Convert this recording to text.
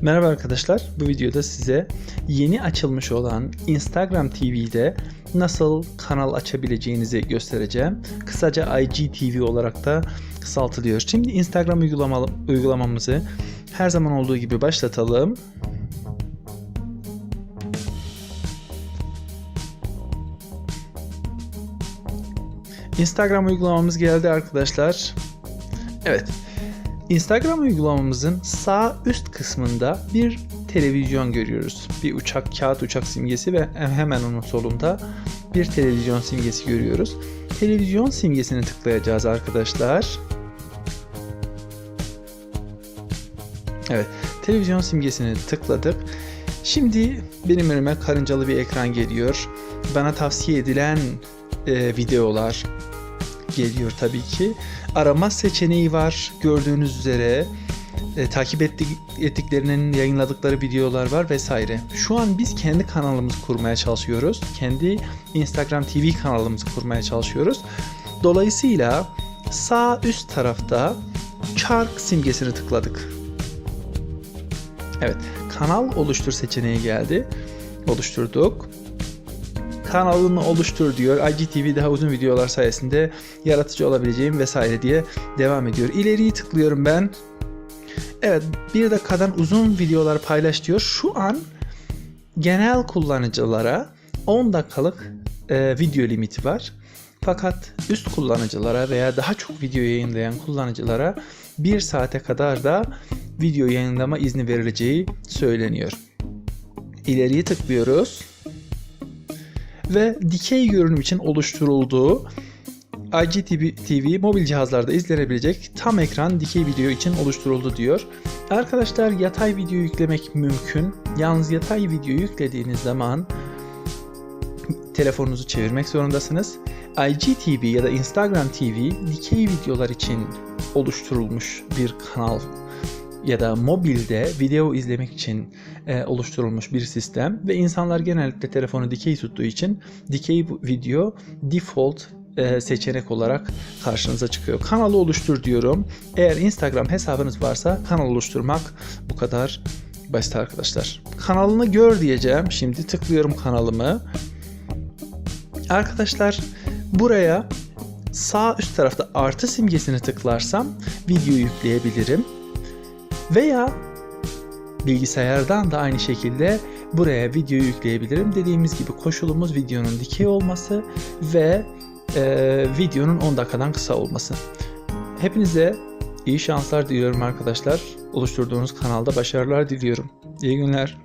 Merhaba arkadaşlar. Bu videoda size yeni açılmış olan Instagram TV'de nasıl kanal açabileceğinizi göstereceğim. Kısaca IGTV olarak da kısaltılıyor. Şimdi Instagram uygulama, uygulamamızı her zaman olduğu gibi başlatalım. Instagram uygulamamız geldi arkadaşlar. Evet. Instagram uygulamamızın sağ üst kısmında bir televizyon görüyoruz. Bir uçak, kağıt uçak simgesi ve hemen onun solunda bir televizyon simgesi görüyoruz. Televizyon simgesini tıklayacağız arkadaşlar. Evet, televizyon simgesini tıkladık. Şimdi benim önüme karıncalı bir ekran geliyor. Bana tavsiye edilen e, videolar geliyor tabii ki. Arama seçeneği var gördüğünüz üzere. E, takip ettik, ettiklerinin yayınladıkları videolar var vesaire. Şu an biz kendi kanalımızı kurmaya çalışıyoruz. Kendi Instagram TV kanalımızı kurmaya çalışıyoruz. Dolayısıyla sağ üst tarafta çark simgesini tıkladık. Evet, kanal oluştur seçeneği geldi. Oluşturduk. Kanalını oluştur diyor. IGTV daha uzun videolar sayesinde yaratıcı olabileceğim vesaire diye devam ediyor. İleriyi tıklıyorum ben. Evet, bir dakikadan uzun videolar paylaş diyor. Şu an genel kullanıcılara 10 dakikalık e, video limiti var. Fakat üst kullanıcılara veya daha çok video yayınlayan kullanıcılara 1 saate kadar da video yayınlama izni verileceği söyleniyor. İleriye tıklıyoruz. Ve dikey görünüm için oluşturulduğu IGTV TV mobil cihazlarda izlenebilecek tam ekran dikey video için oluşturuldu diyor. Arkadaşlar yatay video yüklemek mümkün. Yalnız yatay video yüklediğiniz zaman telefonunuzu çevirmek zorundasınız. IGTV ya da Instagram TV dikey videolar için oluşturulmuş bir kanal ya da mobilde video izlemek için e, oluşturulmuş bir sistem ve insanlar genellikle telefonu dikey tuttuğu için dikey video default e, seçenek olarak karşınıza çıkıyor. Kanalı oluştur diyorum. Eğer Instagram hesabınız varsa kanal oluşturmak bu kadar basit arkadaşlar. Kanalını gör diyeceğim. Şimdi tıklıyorum kanalımı. Arkadaşlar buraya sağ üst tarafta artı simgesini tıklarsam video yükleyebilirim. Veya bilgisayardan da aynı şekilde buraya video yükleyebilirim. Dediğimiz gibi koşulumuz videonun dikey olması ve e, videonun 10 dakikadan kısa olması. Hepinize iyi şanslar diliyorum arkadaşlar. Oluşturduğunuz kanalda başarılar diliyorum. İyi günler.